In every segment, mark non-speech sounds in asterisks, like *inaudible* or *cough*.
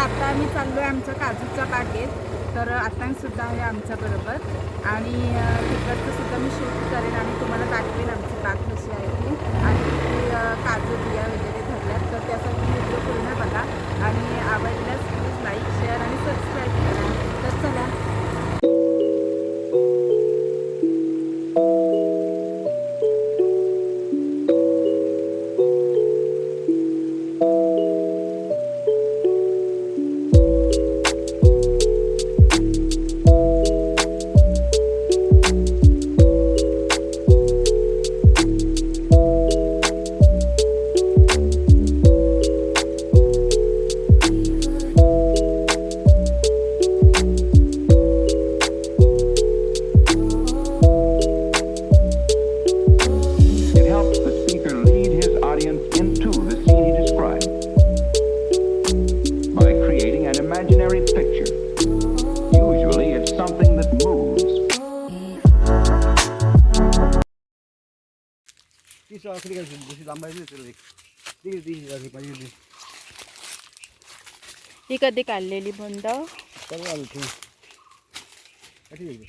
आता आम्ही चाललो आहे आमच्या काजूच्या बागेत. तर आत्तासुद्धा आहे आमच्याबरोबर आणि तिकडचं सुद्धा मी शूट करेन आणि तुम्हाला दाखवेन आमची बाग कशी आहे ती. आणि काजू बिया वगैरे धरल्यात. तर त्यासाठी व्हिडिओ पूर्ण बघा. आणि आवडल्यास तीस आखरी जशी लांबायची एक ती ती आखरी पाहिजे ती ही कधी काढलेली बोंड सर्व आलं ते कशी गेली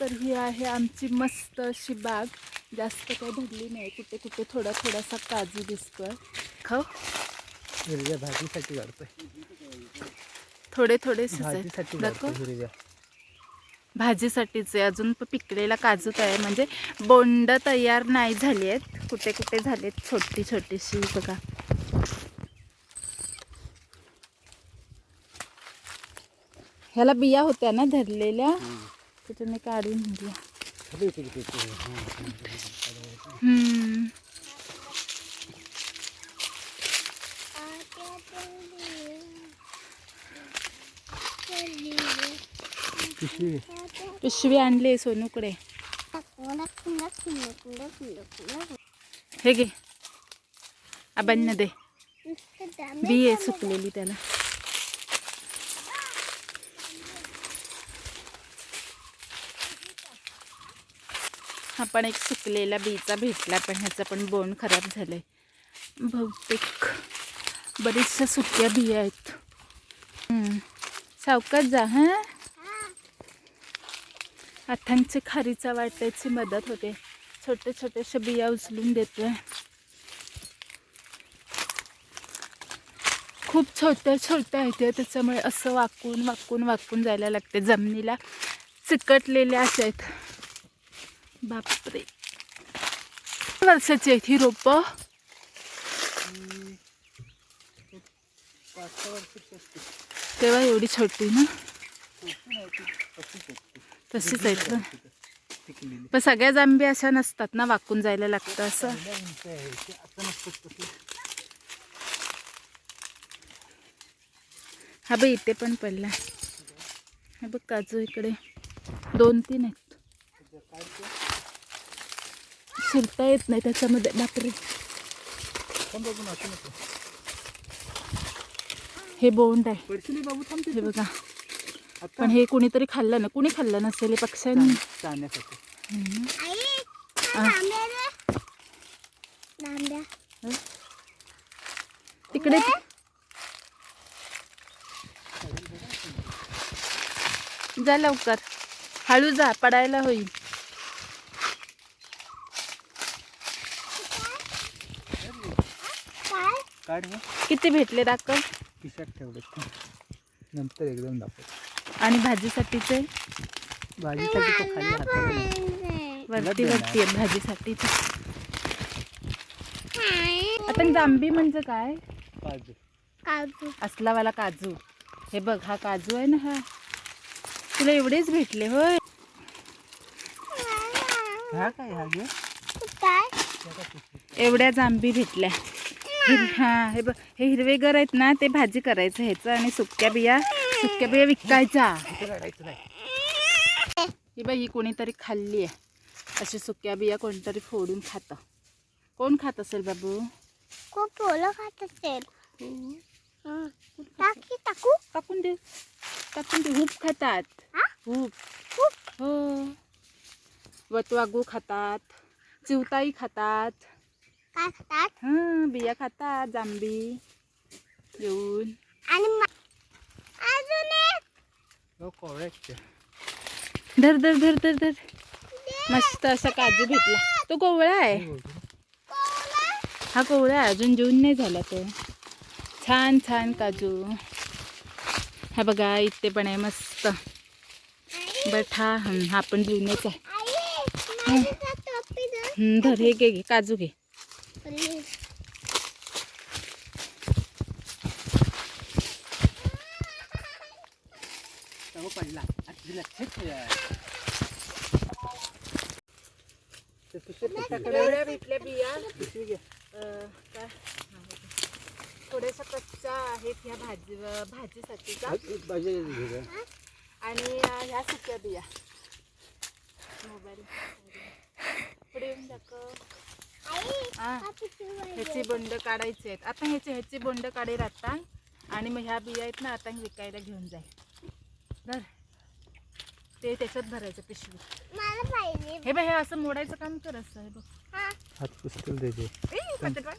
तर ही आहे आमची मस्त अशी बाग. जास्त काही भरली नाही. कुठे कुठे थोडा थोडासा काजू दिसतोय. खाऊ. हिरव्या भाजीसाठी काढतोय थोडे थोडे भाजीसाठी दाखव. काढतोय हिरव्या. भाजीसाठीच आहे अजून पिकलेला काजू तयार म्हणजे बोंड तयार नाही झाली आहेत. कुठे कुठे झालेत छोटी छोटीशी बघा. ह्याला बिया होत्या ना धरलेल्या? त्याच्याने काढून दिल्या हम्म. पिशवी आणली सोनूकडे. हे घे. आबांना दे. बी आहे सुकलेली त्याला. हा पण एक सुकलेला बीचा भेटला पण ह्याचा पण बोंड खराब झालंय. बहुतेक बरीचशा सुक्या बिया आहेत. हम्म. सावकाश जा हां? आठांची खारीचा वाटायची मदत होते. छोटे छोटेशा बिया उचलून देतोय. खूप छोट्या छोट्या आहेत त्याच्यामुळे असं वाकून वाकून वाकून जायला लागते. जमिनीला चिकटलेल्या अशा आहेत. बापरे. वर्षाची आहेत ही रोपं? तेव्हा एवढी छोटी ना? तशीच आहेत ना. पण सगळ्या जांबी अशा नसतात ना वाकून जायला लागतं असं. हा बघ इथे पण पडला. हा बघ काजू इकडे. दोन तीन आहेत. शिरता येत नाही त्याच्यामध्ये बापरे. हे बोंड आहे. हे बघा. पण हे कुणीतरी खाल्लं ना कुणी खाल्लं नसेल हे पक्ष्यांनी? तिकडे जा लवकर. हळू जा पडायला होईल. किती भेटले दाखव. खिशात ठेवले नंतर एकदम दाखव आणि भाजीसाठीचे भाजीसाठी तो खाली. वरती वरती आहेत भाजीसाठीचे आता जांबी म्हणजे काय? काजू. असलावाला काजू. हे बघ हा काजू आहे ना हा. तुला एवढेच भेटले होय. हा काय हा एवढ्या जांबी भेटल्या. हा हे बघ हे हिरवेगर आहेत ना ते भाजी करायचं ह्याचं आणि सुक्या बिया. सुक्या बिया नाही ही बाई ही कोणीतरी खाल्ली आहे. अशी सुक्या बिया कोणतरी फोडून खातं. कोण खात असेल बाबू? खूप पोलं खात असेल. हं. टाकी टाकू. टाकून दे. टाकून दे. हूप खातात. हा? हूप. हो. वटवागू खातात. चिवताई खातात. काय खातात? हं बिया खातात. जांबी येऊन आणि हो कॉरेक्ट धर धर धर धर धर. मस्त असा काजू भेटला. तो कोवळा आहे. हा कोवळा आहे. अजून जेवून नाही झाला तो. छान छान काजू. हा बघा इथे पण आहे मस्त. बट हा हं, पण जुनेच आहे. हं, धर हे घे घे काजू घे. अरे, पडला एवढ्या भेटल्या बिया. काय थोड्याशा कच्च्या आहेत ह्या भाजी भाजीसाठीचा आणि ह्या सुक्या बिया. मोबाईल. पुढे येऊन दाखव. ह्याची बोंड काढायची आहेत. आता ह्याची ह्याची बोंड काढे आता. आणि मग ह्या बिया आहेत ना आता विकायला घेऊन जाईल. धर. ते त्याच्यात भरायचं पिशवी. मला पाहिजे. हे बघ हे असं मोडायचं काम कर असं हे बघ. हा. हात पुस्तक ए, पटकन.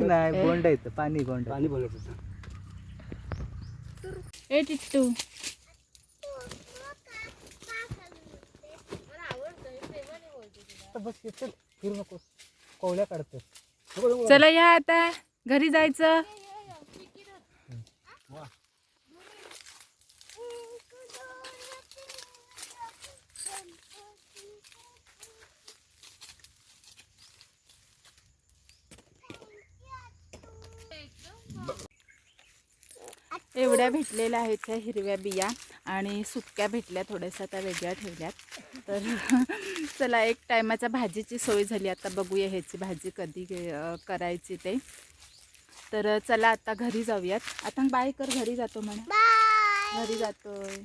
नाही गोंड येतं पाणी गोंड पाणी बोलत ए टिट्टू बस चल. फिरू नकोस. कोवल्या काढतो चला या आता. घरी जायचं. एवढ्या भेटलेल्या आहेत ह्या हिरव्या बिया. आणि सुक्या भेटल्या थोड्याशा त्या वेगळ्या ठेवल्यात. तर *laughs* चला एक टायमाच्या भाजीची सोय झाली. आता बघूया ह्याची भाजी कधी करायची ते. तर चला आता घरी जाऊयात. आता बाय कर घरी जातो म्हणा. बाय. घरी जातोय.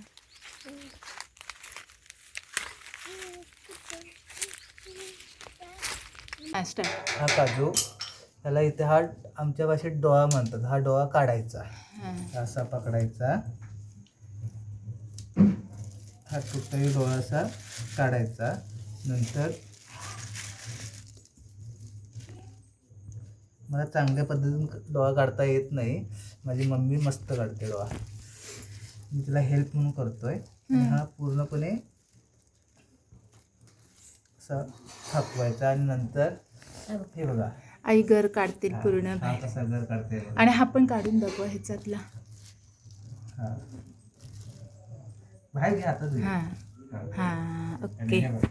हा काजू. त्याला इथे हा आमच्या भाषेत डोळा म्हणतात. हा डोळा काढायचा. असा पकडायचा. हा तुटही डोळा असा काढायचा. नंतर मला चांगल्या पद्धतीने डोळा काढता येत नाही. माझी मम्मी मस्त काढते डोळा. मी तिला हेल्प म्हणून करतोय. आणि हा पूर्णपणे असा थापवायचा आणि नंतर हे बघा. आई घर काढतील पूर्ण. हा कसा घर काढते. आणि हा पण काढून बघू ह्याच्यातला. हा. बाहेर घ्या आता तुम्ही. हा. हा. हा आणि ओके हे बघा.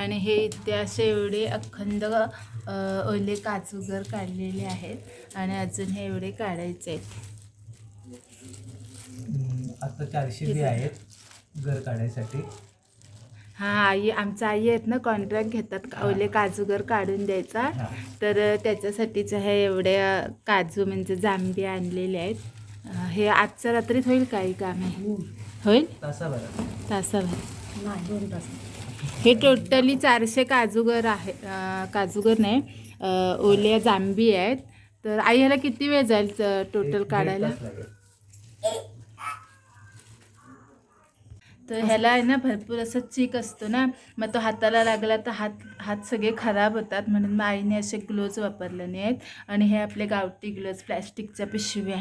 आणि हे इथे असे एवढे अखंड अ, ओले काजूगर काढलेले आहेत. आणि अजून हे एवढे काढायचे आहेत. हम्म, आता चारशे बी आहेत घर काढायसाठी. हा आई आमच्या आई आहेत ना कॉन्ट्रॅक्ट घेतात का- ओले काजूगर काढून द्यायचा. हा. तर त्याच्यासाठीच हे एवढे काजू म्हणजे जांबी आणलेले आहेत. अ, हे आजच्या रात्रीत होईल काही काम? आहे होईल? तासाभर हे टोटली चारशे काजूगर आहे काजूगर नाही ओल्या जांबी आहेत. तर आई ह्याला किती वेळ जाईल टोटल काढायला? तर ह्याला आहे ना भरपूर असं चीक असतो ना मग तो हाताला लागला तर हात हात सगळे खराब होतात म्हणून मग आईने असे ग्लोव्ज वापरले नाहीत. आणि हे आपले गावठी ग्लोव्ज प्लॅस्टिकच्या पिशव्या.